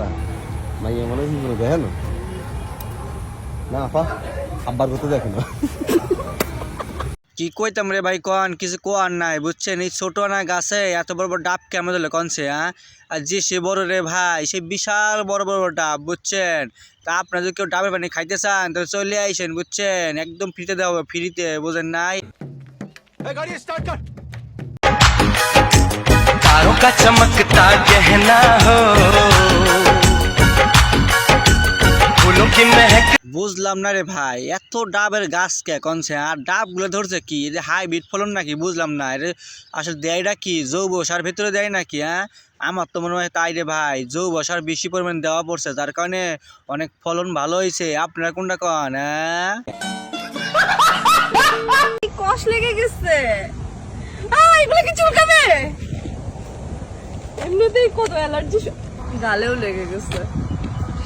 কথা মনে হয় দেখেন না আপা আব্বার কথা দেখেন কি কইতাম রে ভাই কন কিছু কোয়ার নাই বুঝছেন? এই না গাছে এত বড় বড় ডাব কেমন ধরলে কনছে হ্যাঁ? আর যে সে বড় রে ভাই সে বিশাল বড় বড় ডাব বুঝছেন? তা আপনারা যদি কেউ ডাবের পানি খাইতে চান তাহলে চলে আইসেন বুঝছেন? একদম ফ্রিতে দেওয়া হবে ফ্রিতে বোঝেন নাই? তারকা চমকতা গহনা হো। বুঝলাম না রে ভাই এত ডাবের গাছ কে কনছে? আর ডাবগুলো ধরছে কি? এটা হাইব্রিড ফলন নাকি? বুঝলাম না। এটা আসলে দেয়টা কি? জৈব সার ভেতরে দেয় নাকি হ্যাঁ? আমার তো মনে হয় তাই রে ভাই জৈব সার বেশি পরিমাণ দেওয়া পড়ছে যার কারণে অনেক ফলন ভালো হয়েছে। আপনারা কোনটা কন হ্যাঁ? কষ লেগে গেছে? এগুলো কি চুলকাবে? এমনিতেই কত অ্যালার্জি গালেও লেগে গেছে।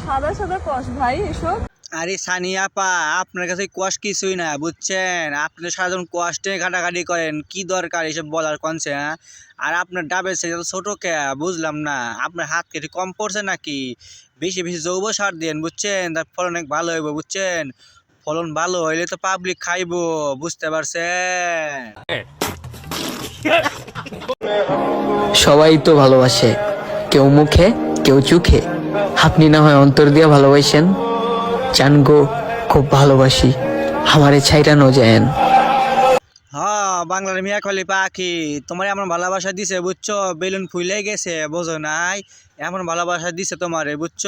সাদা সাদা কষ ভাই এসব? আরে সানিয়া পা আপনার কাছে কোয়াশ কিছুই না বুঝছেন? আপনি তো সারাজন কোয়াশ নিয়ে ঘাটাঘাটি করেন কি দরকার এসব বলার কনছে হ্যাঁ? আর আপনার ডাবের সাইজ ছোট কে বুঝলাম না। আপনার হাত কেটে কম পড়ছে নাকি? বেশি বেশি জৈব সার দেন বুঝছেন? তার ফলন অনেক ভালো হইব বুঝছেন? ফলন ভালো হইলে তো পাবলিক খাইবো বুঝতে পারছেন? সবাই তো ভালোবাসে কেউ মুখে কেউ চোখে। আপনি না হয় অন্তর দিয়ে ভালোবাসেন? চান গো, খুব ভালোবাসি। আমারে ছাইরানো যায় হ্যাঁ বাংলার মিয়া খলি পাখি। তোমার আমার ভালোবাসা দিছে, বুঝছ? বেলুন ফুলে গেছে, বোঝো নাই? এমন ভালোবাসা দিছে তোমারে বুঝছ?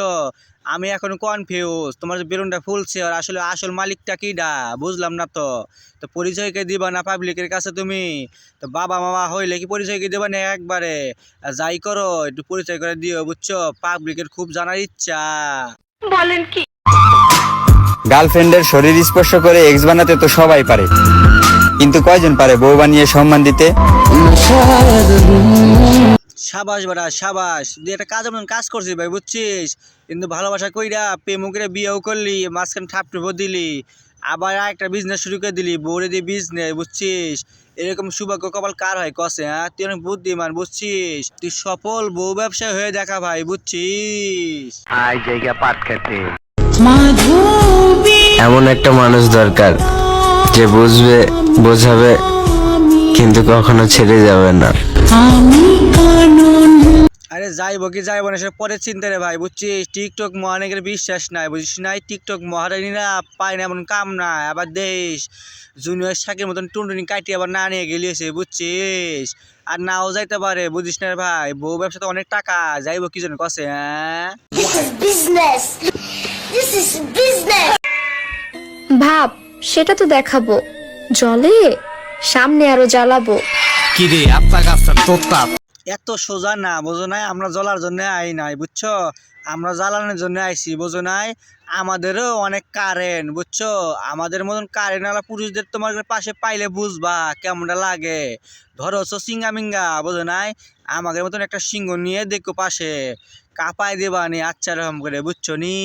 আমি এখন কনফিউজ তোমার যে বেলুনটা ফুলছে আর আসলে আসল মালিকটা কিডা বুঝলাম না তো। তো পরিচয়কে দিবা না পাবলিকের কাছে তুমি? তো বাবা মামা হইলে কি পরিচয়কে দিবা না একবারে? আর যাই করো একটু পরিচয় করে দিও বুঝছ? পাবলিকের খুব জানার ইচ্ছা। বলেন কি? গার্লফ্রেন্ডের শরীর স্পর্শ করে এক্স বানাতে তো সবাই পারে। কিন্তু কয়জন পারে বউ বানিয়ে সম্মান দিতে? সাবাস বেটা সাবাস। দিয়ে একটা কাজ মতন কাজ করছিস ভাই বুঝছিস? কিন্তু ভালোবাসা কইরা প্রেমও করে বিয়েও করলি মাঝখানে ঠাপ টুপও দিলি আবার একটা বিজনেস শুরু করে দিলি বউরে দিয়ে বিজনেস বুঝছিস? এরকম সৌভাগ্য কপাল কার হয় কসে হ্যাঁ? তুই অনেক বুদ্ধিমান বুঝছিস? তুই সফল বউ ব্যবসায় হয়ে দেখা ভাই বুঝছিস? এমন একটা মানুষ দরকার যে বুঝবে বোঝাবে কিন্তু কখনো ছেড়ে যাবে না। আরে যাইবো কি যাইবো না সে পরে চিন্তা রে ভাই বুঝছিস? টিকটক মহানেকের বিশ্বাস নাই বুঝিস নাই? টিকটক মহারানীরা পায় না এমন কাম না আবার দেশ। জুনিয়র শাকের মতন টুনটুনি কাটি আবার না নিয়ে গেলিয়েছে বুঝছিস? আর নাও যাইতে পারে বুঝিস না রে ভাই? বউ ব্যবসা তো অনেক টাকা যাইবো কি জন্য কসে হ্যাঁ? Business. This is business. ভাব সেটা তো দেখাবো। জলে সামনে আরও জ্বালাবো। এত সোজা না, বোঝো নাই? আমরা জ্বলার জন্য আই নাই, বুঝছ? আমরা জ্বালানোর জন্য আইছি, বোঝো নাই? আমাদেরও অনেক কারেন্ট বুঝছ? আমাদের মতন কারেন্ট আলা পুরুষদের তোমার পাশে পাইলে বুঝবা কেমনটা লাগে। ধরো সিঙ্গা মিঙ্গা, বোঝো নাই? আমাদের মতন একটা সিংহ নিয়ে দেখো পাশে। কাপাই দেবা নি আচ্ছা রকম করে, বুঝছ নি?